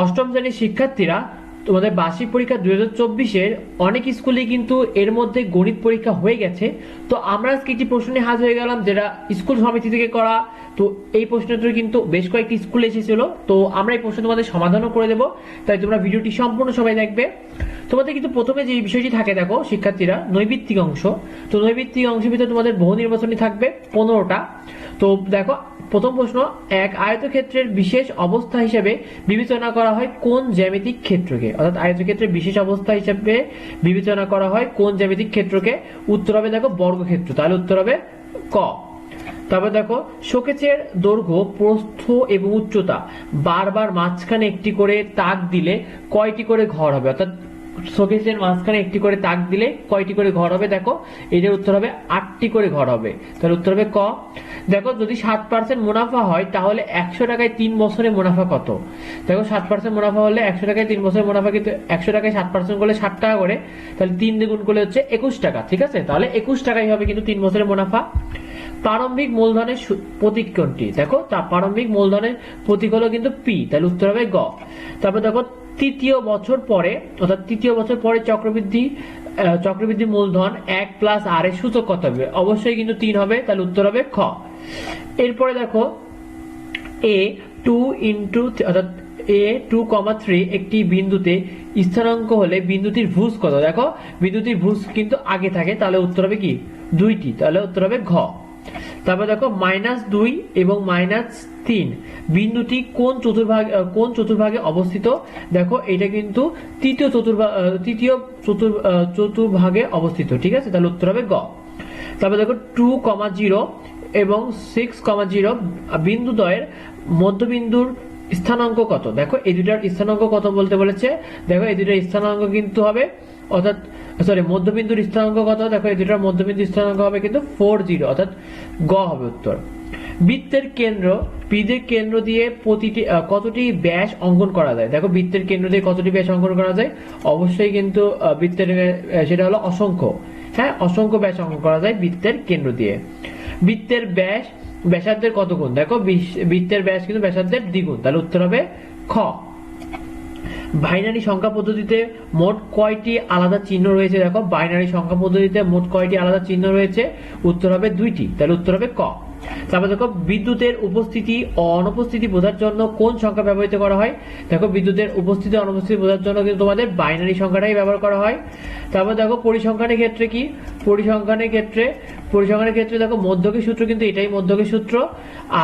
অষ্টম শ্রেণির শিক্ষার্থীরা তোমাদের বার্ষিক পরীক্ষা দু হাজার চব্বিশের অনেক স্কুলেই কিন্তু এর মধ্যে গণিত পরীক্ষা হয়ে গেছে। তো আমরা আজকে একটি প্রশ্নে হাজির হয়ে গেলাম যেটা স্কুল সমিতি থেকে করা। তো এই প্রশ্নটি কিন্তু বেশ কয়েকটি স্কুলে এসেছিল। তো আমরা এই প্রশ্ন তোমাদের সমাধানও করে দেবো। তাই তোমরা ভিডিওটি সম্পূর্ণ সবাই দেখবে। তোমাদের কিন্তু প্রথমে যে বিষয়টি থাকে, দেখো, শিক্ষার্থীরা, নৈবিত্তিক অংশ। তো নৈবিত্তিক অংশের ভিতরে তোমাদের বহু নির্বাচনী থাকবে, পনেরোটা। তো দেখো, প্রথম প্রশ্ন, এক আয়তক্ষেত্রের বিশেষ অবস্থা হিসেবে বিবেচনা করা হয় কোন জ্যামিতিক ক্ষেত্রকে? অর্থাৎ আয়তক্ষেত্রের বিশেষ অবস্থা হিসেবে বিবেচনা করা হয় কোন জ্যামিতিক ক্ষেত্রকে? উত্তর হবে, দেখো, বর্গক্ষেত্র। তাহলে উত্তর হবে ক। তারপর দেখো শোকেচের দৈর্ঘ্য, প্রস্থ এবং উচ্চতা, বারবার মাঝখানে একটি করে তাক দিলে কয়টি করে ঘর হবে? অর্থাৎ শোকেসের মাঝখানে একটি করে তাক দিলে কয়টি করে ঘর হবে দেখো? এটার উত্তর হবে আটটি করে ঘর হবে। তাহলে উত্তর হবে ক? দেখো, যদি সাত পার্সেন্ট মুনাফা হয়, তাহলে একশো টাকায় তিন বছরে মুনাফা কত? দেখো, সাত পার্সেন্ট মুনাফা হলে একশো টাকায় তিন বছরের মুনাফা, কিন্তু একশো টাকায় সাত পার্সেন্ট করলে ষাট টাকা করে, তাহলে তিন দ্বিগুণ করলে হচ্ছে একুশ টাকা, ঠিক আছে? তাহলে একুশ টাকাই হবে কিন্তু তিন বছরের মুনাফা। প্রারম্ভিক মূলধনের প্রতীক কোনটি? দেখো, তা প্রারম্ভিক মূলধনের প্রতীক হলো কিন্তু পি তাহলে উত্তর হবে গ। তারপর দেখো তৃতীয় বছর পরে, অর্থাৎ তৃতীয় বছর পরে চক্রবৃদ্ধি চক্রবৃদ্ধি মূলধন এক প্লাস আর এর সূচক কত হবে অবশ্যই কিন্তু তিন হবে, তাহলে উত্তর হবে খ। এরপরে দেখো এ টু ইন্টু অর্থাৎ এ টু কমা থ্রি একটি বিন্দুতে স্থানাঙ্ক হলে বিন্দুটির ভুজ কত? দেখো, বিন্দুটির ভুজ কিন্তু আগে থাকে, তাহলে উত্তর হবে কি? দুইটি, তাহলে উত্তর হবে ঘ। তারপর দেখো মাইনাস দুই এবং মাইনাস তিন। বিন্দুটি কোন চতুর্ভাগ কোন চতুর্ভাগে অবস্থিত? দেখো, এটা কিন্তু তৃতীয় চতুর্ভাগ তৃতীয় চতুর চতুর্ভাগে অবস্থিত, ঠিক আছে? তাহলে উত্তর হবে গ। তারপর দেখো টু কমা জিরো এবং সিক্স কমা জিরো বিন্দুদ্বয়ের মধ্যবিন্দুর স্থানাঙ্ক কত? দেখো, এই দুটার স্থানাঙ্ক কত বলতে বলেছে? দেখো, এই দুটার স্থানাঙ্ক কিন্তু হবে, অর্থাৎ সরি মধ্যবিন্দুর স্থানাঙ্ক কত? দেখো, এই দুটার মধ্যবিন্দুর স্থানাঙ্ক হবে কিন্তু ফোর জিরো অর্থাৎ গ হবে উত্তর। বৃত্তের কেন্দ্র বৃত্তের কেন্দ্র দিয়ে প্রতিটি কতটি ব্যাস অঙ্কন করা যায়? দেখো, বৃত্তের কেন্দ্র দিয়ে কতটি ব্যাস অঙ্কন করা যায়? অবশ্যই কিন্তু বৃত্তের সেটা হলো অসংখ্য। হ্যাঁ অসংখ্য ব্যাস অঙ্কন করা যায় বৃত্তের কেন্দ্র দিয়ে। বৃত্তের ব্যাস, ব্যাসার্ধের কত গুণ? দেখো বৃত্তের ব্যাস কিন্তু ব্যাসার্ধের দ্বিগুণ। তাহলে উত্তর হবে খ। বাইনারি সংখ্যা পদ্ধতিতে মোট কয়টি আলাদা চিহ্ন রয়েছে? দেখো, বাইনারি সংখ্যা পদ্ধতিতে মোট কয়টি আলাদা চিহ্ন রয়েছে? উত্তর হবে দুইটি। তাহলে উত্তর হবে ক। তারপর দেখো, বিদ্যুতের উপস্থিতি ও অনুপস্থিতি বোঝার জন্য কোন সংখ্যা ব্যবহৃত করা হয়? দেখো, বিদ্যুতের উপস্থিতি অনুপস্থিতি বোঝার জন্য কিন্তু তোমাদের বাইনারি সংখ্যাটাই ব্যবহার করা হয়। তারপর দেখো, পরিসংখ্যানের ক্ষেত্রে কি? পরিসংখ্যানের ক্ষেত্রে পরিসংখ্যানের ক্ষেত্রে দেখো মধ্যকের সূত্র কিন্তু এটাই মধ্যকের সূত্র,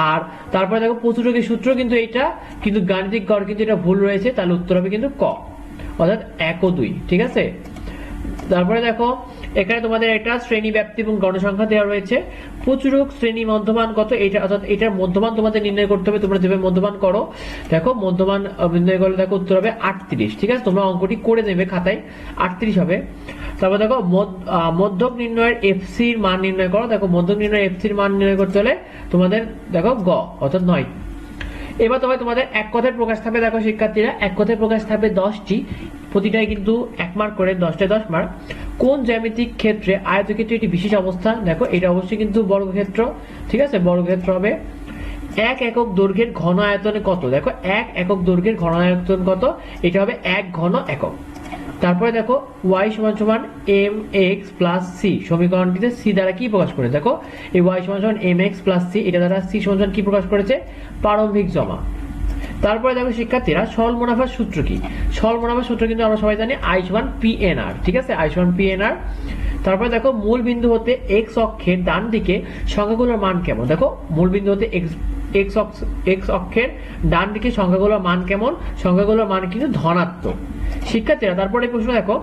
আর তারপরে দেখো প্রচুরকের সূত্র কিন্তু এটা, কিন্তু গাণিতিক গড় কিন্তু এটা ভুল রয়েছে, তাহলে উত্তর হবে কিন্তু ক। অর্থাৎ এক ও দুই, ঠিক আছে? তারপরে দেখো, এখানে তোমাদের একটা শ্রেণি ব্যাপ্তি এবং গণসংখ্যা দেওয়া রয়েছে। প্রচুরক শ্রেণি মধ্যমান কত? এটা অর্থাৎ এটার মধ্যমান তোমাদের নির্ণয় করতে হবে, তোমরা যেভাবে মধ্যমান করো। দেখো, মধ্যমান নির্ণয় করলে দেখো উত্তর হবে আটত্রিশ, ঠিক আছে? তোমরা অঙ্কটি করে নেবে খাতায়, আটত্রিশ হবে। তারপর দেখো মধ্যক নির্ণয়ের এফসির মান নির্ণয় করো। দেখো, মধ্যক নির্ণয়ের এফসির মান নির্ণয় করতে হলে তোমাদের, দেখো, গ, অর্থাৎ নয়। এবার তোমায় তোমাদের এক কথায় প্রকাশ থাকবে, দেখো, শিক্ষার্থীরা, এক কথায় প্রকাশ থাকবে দশটি। প্রতিটাই কিন্তু এক মার্ক করে, দশটায় দশ মার্ক কোন জ্যামিতিক ক্ষেত্রে আয়তক্ষেত্রে একটি বিশেষ অবস্থা? দেখো, এটা অবশ্যই কিন্তু বর্গক্ষেত্র, ঠিক আছে? বর্গক্ষেত্র হবে এক একক দৈর্ঘ্যের ঘন আয়তনে কত? দেখো, এক একক দৈর্ঘ্যের ঘন আয়তন কত? এটা হবে এক ঘন একক। তারপরে দেখো ওয়াই সমান সমান এম এক্স প্লাস সি সমীকরণটিতে সি দ্বারা কি প্রকাশ করে দেখো, এই ওয়াই সমান সমান এম এক্স প্লাস সি এটা দ্বারা সি সমান সমান কি প্রকাশ করেছে? প্রারম্ভিক জমা। তারপরে দেখো শিক্ষার্থীরা, সরল মুনাফার সূত্র কি? সরল মুনাফার সূত্র কিন্তু আমরা সবাই জানি আই সমান পি এন আর ঠিক আছে? আই সমান পি এন আর তারপরে দেখো, মূল বিন্দু হতে এক্স অক্ষের ডান দিকে সংখ্যাগুলোর মান কেমন? দেখো, মূল বিন্দু হতে এক্স এক্স অক্ষ এক্স অক্ষের ডান দিকে সংখ্যাগুলোর মান কেমন? সংখ্যাগুলোর মান কিন্তু ধনাত্মক। শিক্ষার্থীরা, তারপরে প্রশ্ন দেখো,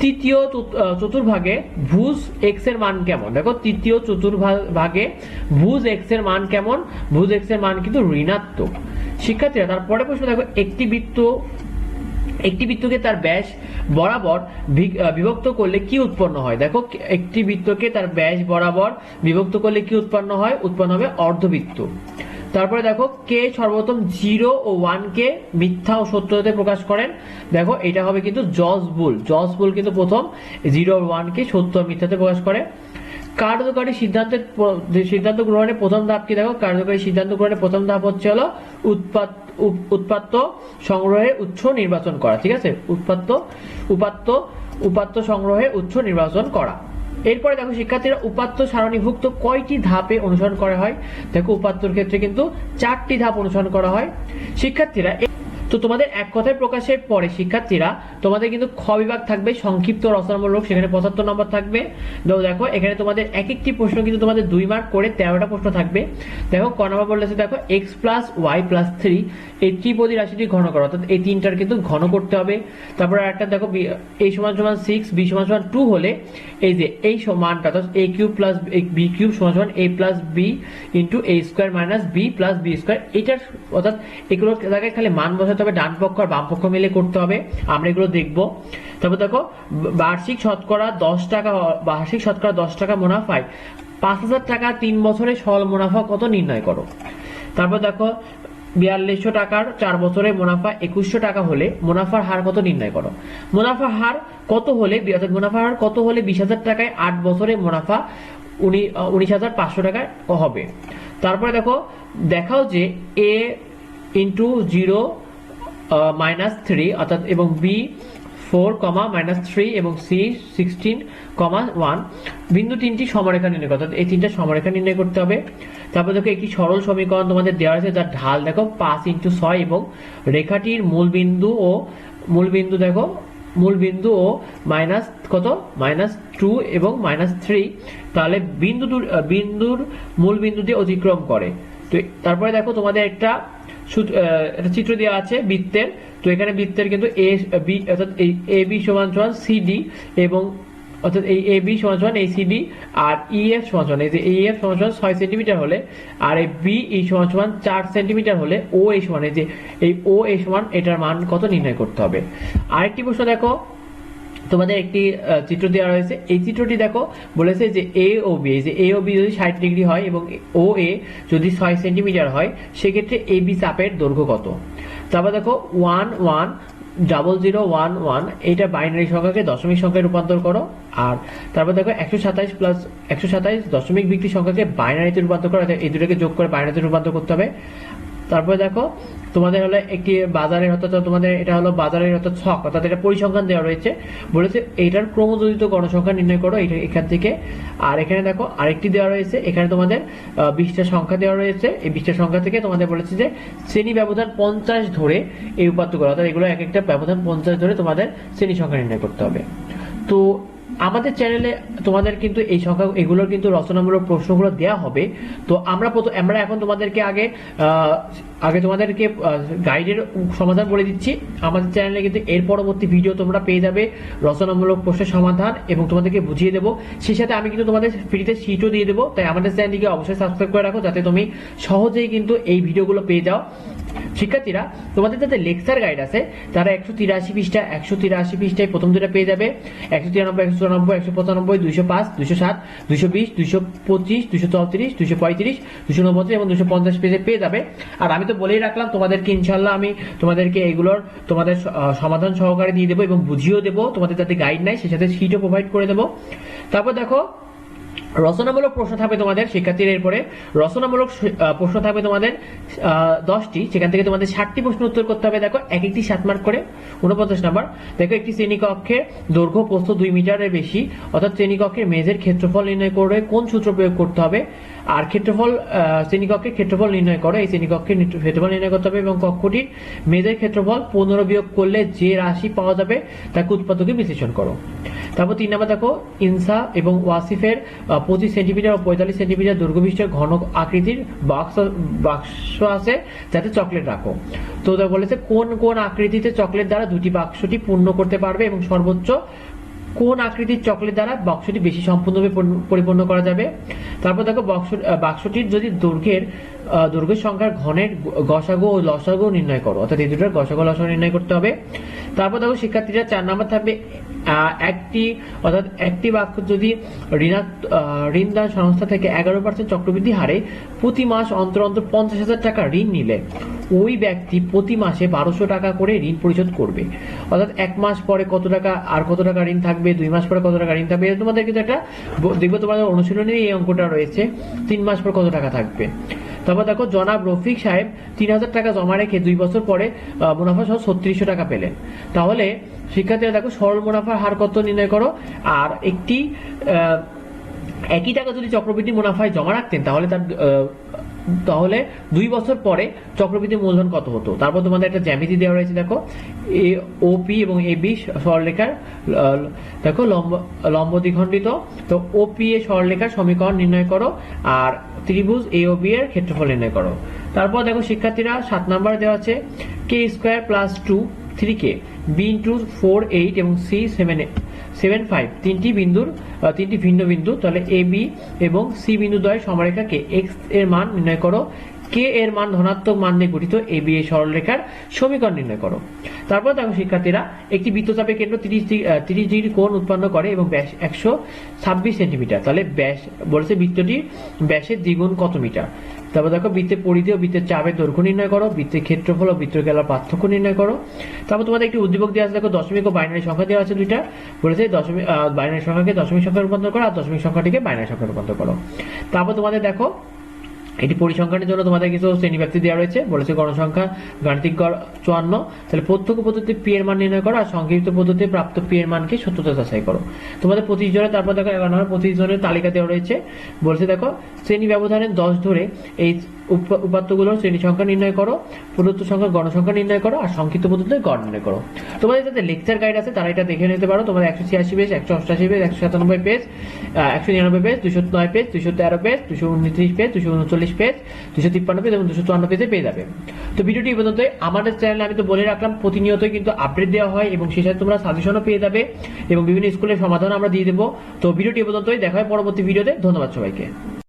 তৃতীয় চতু- চতুর্ভাগে ভুজ এক্সের মান কেমন? দেখো, তৃতীয় চতুর্ভাগে ভুজ এক্সের মান কেমন? ভুজ এক্সের মান কিন্তু ঋণাত্মক। শিক্ষার্থীরা, তারপরে প্রশ্ন দেখো, একটি বৃত্ত, একটি বৃত্তকে তার ব্যাস বরাবর বিভক্ত করলে কি উৎপন্ন হয়? দেখো, একটি বৃত্তকে তার ব্যাস বরাবর বিভক্ত করলে কি উৎপন্ন হয়? উৎপন্ন হবে অর্ধবৃত্ত। তারপরে দেখো কে সর্বপ্রথম জিরো ও ওয়ান কে মিথ্যা ও সত্য হতে প্রকাশ করেন। দেখো, এটা হবে কিন্তু জজ বুল জজ বুল কিন্তু প্রথম জিরো ওয়ান কে সত্য মিথ্যাতে প্রকাশ করে। কার্যকারী সিদ্ধান্তের সিদ্ধান্ত গ্রহণের প্রথম ধাপ কি দেখো? কার্যকারী সিদ্ধান্ত গ্রহণের প্রথম ধাপ হচ্ছে হলো উৎপাদ উৎপাত্ত সংগ্রহের উৎস নির্বাচন করা, ঠিক আছে? উৎপাত্ত, উপাত্ত উপাত্ত সংগ্রহে উৎস নির্বাচন করা। এরপরে দেখো, শিক্ষার্থীরা উপাত্ত সারণীভুক্ত কয়টি ধাপে অনুসরণ করা হয়? দেখো, উপাত্তর ক্ষেত্রে কিন্তু চারটি ধাপ অনুসরণ করা হয়। শিক্ষার্থীরা তো তোমাদের এক কথায় প্রকাশের পরে, শিক্ষার্থীরা, তোমাদের কিন্তু খ বিভাগ থাকবে, সংক্ষিপ্ত রচনামূলক, সেখানে পঁচাত্তর নম্বর থাকবে। দেখো, এখানে তোমাদের এক একটি প্রশ্ন কিন্তু তোমাদের দুই মার্ক করে তেরোটা প্রশ্ন থাকবে। দেখো, ক নম্বর বলেছে দেখো X plus Y plus three এই ত্রিপদী রাশিটি ঘন করো, অর্থাৎ এই তিনটার কিন্তু ঘন করতে হবে। তারপরে একটা দেখো এই সমান সমান সিক্স বি সমান সমান টু হলে এই যে, এই সমানটা অর্থাৎ A cube plus B cube সমান সমান A plus B into A square minus B plus B square এটার, অর্থাৎ এগুলো জায়গায় খালি মান বসাতে হবে ডান পক্ষ আর বাম পক্ষ মিলে করতে হবে। আমরা এগুলো দেখব। তারপর দেখো, বার্ষিক শতকরা দশ টাকা বার্ষিক শতকরা দশ টাকা মুনাফায় পাঁচ হাজার টাকা তিন বছরে সরল মুনাফা কত নির্ণয় করো? তারপর দেখো, বিয়াল্লিশশো টাকার চার বছরে মুনাফা একুশশো টাকা হলে মুনাফার হার কত নির্ণয় করো? মুনাফার হার কত হলে অর্থাৎ মুনাফার হার কত হলে বিশ হাজার টাকায় আট বছরে মুনাফা উনি, উনিশ হাজার পাঁচশো টাকায় হবে? তারপরে দেখো, দেখাও যে A into zero minus three অর্থাৎ এবং B four comma minus three এবং সি সিক্সটিন কমা ওয়ান বিন্দু তিনটি সমরেখা নির্ণয় হবে। এই তিনটা সমরেখা নির্ণয় করতে হবে। তারপর দেখো, একটি সরল সমীকরণ তোমাদের দেওয়া আছে, যার ঢাল দেখো, পাঁচ ইন্টু ছয় এবং রেখাটির মূল বিন্দু ও মূল বিন্দু দেখো, মূল বিন্দু ও মাইনাস কত? মাইনাস টু এবং মাইনাস থ্রি তাহলে বিন্দু বিন্দুর মূল বিন্দু দিয়ে অতিক্রম করে। তো তারপরে দেখো তোমাদের একটা একটা চিত্র দেওয়া আছে বৃত্তের। তো এখানে বৃত্তের কিন্তু এ বি অর্থাৎ এই এ বি সমান সমান সিডি এবং অর্থাৎ এই এ বি সমান সমান এই সিডি আর ই এফ সমান সমান। এই যে এই এফ সমান সমান ছয় সেন্টিমিটার হলে আর এই বি ই সমান সমান চার সেন্টিমিটার হলে ও এ সমান। এই যে এই ও এ সমান এটার মান কত নির্ণয় করতে হবে? আরেকটি প্রশ্ন দেখো তোমাদের একটি চিত্র দেওয়া রয়েছে। এই চিত্রটি দেখো, বলেছে যে এ ও বি যে এ ও বি যদি ষাট ডিগ্রি হয় এবং ও এ যদি ছয় সেন্টিমিটার হয়, সেক্ষেত্রে এ বি চাপের দৈর্ঘ্য কত? তারপর দেখো one one double zero one one এইটা বাইনারি সংখ্যাকে দশমিক সংখ্যায় রূপান্তর করো। আর তারপর দেখো, একশো সাতাইশ প্লাস একশো সাতাইশ দশমিক ভিত্তি সংখ্যাকে বাইনারিতে রূপান্তর করো এই দুটোকে যোগ করে বাইনারিতে রূপান্তর করতে হবে। তারপরে দেখো, তোমাদের হলো একটি বাজারের অর্থাৎ তোমাদের এটা হলো বাজারের অর্থাৎ ছক, অর্থাৎ এটা পরিসংখ্যান দেওয়া রয়েছে। বলেছে এইটার ক্রমযোজিত গণসংখ্যা নির্ণয় করো এখান থেকে। আর এখানে দেখো আরেকটি দেওয়া রয়েছে, এখানে তোমাদের বিশটা সংখ্যা দেওয়া রয়েছে। এই বিশটা সংখ্যা থেকে তোমাদের বলেছে যে শ্রেণি ব্যবধান পঞ্চাশ ধরে এই উপাত্ত করো, অর্থাৎ এগুলো এক একটা ব্যবধান পঞ্চাশ ধরে তোমাদের শ্রেণি সংখ্যা নির্ণয় করতে হবে। তো আমাদের চ্যানেলে তোমাদের কিন্তু এই সংখ্যা, এগুলোর কিন্তু রচনামূলক প্রশ্নগুলো দেওয়া হবে। তো আমরা প্রথম আমরা এখন তোমাদেরকে আগে আগে তোমাদেরকে গাইডের সমাধান বলে দিচ্ছি। আমাদের চ্যানেলে কিন্তু এর পরবর্তী ভিডিও তোমরা পেয়ে যাবে রচনামূলক প্রশ্নের সমাধান এবং তোমাদেরকে বুঝিয়ে দেবো। সেই সাথে আমি কিন্তু তোমাদের ফ্রিতে সিটও দিয়ে দেবো। তাই আমাদের চ্যানেলটিকে অবশ্যই সাবস্ক্রাইব করে রাখো যাতে তুমি সহজেই কিন্তু এই ভিডিওগুলো পেয়ে যাও। শিক্ষার্থীরা, তোমাদের যাতে লেকচার গাইড আছে, তারা একশো তিরাশি পৃষ্ঠা, একশো তিরাশি পৃষ্ঠায় প্রথম দুটা পেয়ে যাবে। একশো তিরানব্বই, একশো চুরানব্বই, একশো পঁচানব্বই, দুইশো পাঁচ দুশো সাত দুইশো বিশ, দুইশো পঁচিশ দুশো চৌত্রিশ দুশো পঁয়ত্রিশ দুশো নব্বই এবং দুশো পঞ্চাশ পেজে পেয়ে যাবে। আর আমি তো বলেই রাখলাম, তোমাদেরকে ইনশাল্লাহ আমি তোমাদেরকে এগুলোর তোমাদের সমাধান সহকারে দিয়ে দেবো এবং বুঝিয়েও দেবো। তোমাদের যাতে গাইড নাই সে সাথে সিটও প্রোভাইড করে দেবো। তারপর দেখো রচনামূলক প্রশ্ন থাকবে তোমাদের শিক্ষার্থীদের এরপরে। রচনামূলক প্রশ্ন থাকবে তোমাদের দশটি। সেখান থেকে তোমাদের ষাটটি প্রশ্ন উত্তর করতে হবে। দেখো, এক একটি সাত মার্ক করে। উনপঞ্চাশ নাম্বার। দেখো, একটি শ্রেণীকক্ষের দৈর্ঘ্য প্রস্থ দুই মিটারের বেশি, অর্থাৎ শ্রেণীকক্ষের মেঝের ক্ষেত্রফল নির্ণয় করে কোন সূত্র প্রয়োগ করতে হবে? আর ক্ষেত্রফল শ্রেণীকক্ষের ক্ষেত্রফল নির্ণয় করো। এই শ্রেণীকক্ষের ক্ষেত্রফল নির্ণয় করতে হবে এবং কক্ষটির মেয়েদের ক্ষেত্রফল পনেরো বিয়োগ করলে যে রাশি পাওয়া যাবে তাকে উৎপাদকে বিশ্লেষণ করো। তারপর তিন নম্বর দেখো, ইনসা এবং ওয়াসিফের পঁচিশ সেন্টিমিটার ও পঁয়তাল্লিশ সেন্টিমিটার দৈর্ঘ্য বিশিষ্ট ঘন আকৃতির বাক্স বাক্স আছে যাতে চকলেট রাখো। তো বলেছে কোন কোন আকৃতিতে চকলেট দ্বারা দুটি বাক্সটি পূর্ণ করতে পারবে এবং সর্বোচ্চ কোন আকৃতির চকলেট দ্বারা বাক্সটি বেশি সম্পূর্ণভাবে পরিপূর্ণ করা যাবে? তারপর দেখো, বাক্স বাক্সটির যদি দৈর্ঘ্যের দৈর্ঘ্যের সংখ্যার ঘনের গসাগো ও লসাগো নির্ণয় করো, অর্থাৎ এই দুটোর গসাগো লসাগু নির্ণয় করতে হবে। তারপর দেখো, শিক্ষার্থীরা চার নাম্বার থাকবে একটি, অর্থাৎ একটি বাক্য যদি ঋণদান সংস্থা থেকে এগারো পার্সেন্ট চক্রবৃদ্ধি হারে প্রতি মাস অন্তর অন্তর পঞ্চাশ হাজার টাকা ঋণ নিলে ওই ব্যক্তি প্রতি মাসে বারোশো টাকা করে ঋণ পরিশোধ করবে। অর্থাৎ এক মাস পরে কত টাকা, আর কত টাকা ঋণ থাকবে, দুই মাস পরে কত টাকা ঋণ থাকবে তোমাদের কিন্তু একটা দেখবে তোমাদের অনুশীলনের এই অঙ্কটা রয়েছে, তিন মাস পর কত টাকা থাকবে। তারপর দেখো, জনাব রফিক সাহেব তিন হাজার টাকা জমা রেখে দুই বছর পরে মুনাফা সহ ছত্রিশশো টাকা পেলেন। তাহলে শিক্ষার্থীরা দেখো, সরল মুনাফার হার কত নির্ণয় করো? আর একটি একই টাকা যদি চক্রবৃদ্ধি মুনাফায় জমা রাখতেন, তাহলে তার তাহলে দুই বছর পরে চক্রবৃদ্ধি মূলধন কত হতো? তারপর তোমাদের একটা জ্যামিতি দেওয়া রয়েছে, দেখো। এ ওপি এবং এ, বি সরলরেখার দেখো, লম্ব দ্বিখণ্ডিত তো ওপি এ সরলরেখার সমীকরণ নির্ণয় করো, আর ত্রিভুজ এ ও বি এর ক্ষেত্রফল নির্ণয় করো। তারপর দেখো, শিক্ষার্থীরা, সাত নাম্বার দেওয়া আছে, K square plus two, three K, B into four, eight এবং সি, সেভেন সেভেন ফাইভ, তিনটি বিন্দুর তিনটি ভিন্ন বিন্দু, তাহলে এ বি এবং সি বিন্দু দ্বয় সমারেখাকে এক্সের মান নির্ণয় করো। কে এর মান ধনাত্মক মান নিয়ে গঠিত এ বি এ সরলরেখার সমীকরণ নির্ণয় করো। তারপর দেখো শিক্ষার্থীরা, একটি বৃত্তচাপের কেন্দ্র তিরিশ তিরিশ ডিগ্রি কোণ উৎপন্ন করে এবং ব্যাস একশো ছাব্বিশ সেন্টিমিটার। তাহলে ব্যাস বলেছে বৃত্তটির ব্যাসের দ্বিগুণ কত মিটার? তারপর দেখো বৃত্তের পরিধি ও বৃত্তের চাপের দৈর্ঘ্য নির্ণয় করো, বৃত্তের ক্ষেত্রফল ও বৃত্তের গেলার পার্থক্য নির্ণয় করো। তারপর তোমাদের একটি উদ্দীপক দেওয়া আছে, দেখো দশমিক ও বাইনারি সংখ্যা দেওয়া আছে দুইটা। বলেছে দশমিক বাইনারি সংখ্যাকে দশমিক সংখ্যা রূপান্তর করো আর দশমিক সংখ্যাটিকে বাইনারি সংখ্যা রূপান্তর করো। তারপর তোমাদের দেখো এটি পরিসংখ্যানের জন্য তোমাদের কিছু শ্রেণীব্যক্তি দেওয়া রয়েছে। বলেছে গণসংখ্যা, গাণিতিক গড় চুয়ান্ন। তাহলে প্রত্যক্ষ পদ্ধতি পি এর মান নির্ণয় করো আর সংক্ষিপ্ত পদ্ধতি প্রাপ্ত পি এর মানকে সত্যতা যাচাই করো। তোমাদের পঁচিশ জনের, তারপর দেখো এগারো নম্বর পঁচিশ জনের তালিকা দেওয়া রয়েছে। বলছে দেখো, শ্রেণি ব্যবধানে দশ ধরে এই উপাত্তগুলোর শ্রেণি সংখ্যা নির্ণয় করো, প্রদত্ত সংখ্যার গণসংখ্যা নির্ণয় করো, আর সংক্ষিপ্ত পদ্ধতিতে গড় নির্ণয় করো। তোমাদের যাতে লেকচার গাইড আছে, তারা এটা দেখে নিতে পারো। তোমাদের একশো ছিয়াশি পেজ একশো অষ্টাশি পেজ একশো সাতানব্বই পেজ একশো নিরানব্বই পেজ দুশো নয় পেজ দুশো তেরো পেজ দুশো উনত্রিশ পেজ দুশো উনচল্লিশ পেজ দুশো তিপ্পান্ন পেজ এবং দুশো চুয়ান্ন পেজে পেয়ে যাবে। তো ভিডিওটি এই পর্যন্তই। আমাদের চ্যানেলে আমি তো বলে রাখলাম, প্রতিনিয়তই কিন্তু আপডেট দেওয়া হয় এবং সেই সাথে তোমরা সাজেশনও পেয়ে যাবে এবং বিভিন্ন স্কুলের সমাধান আমরা দিয়ে দেবো। তো ভিডিওটি পর্যন্তই। দেখা হয় পরবর্তী ভিডিওতে। ধন্যবাদ সবাইকে।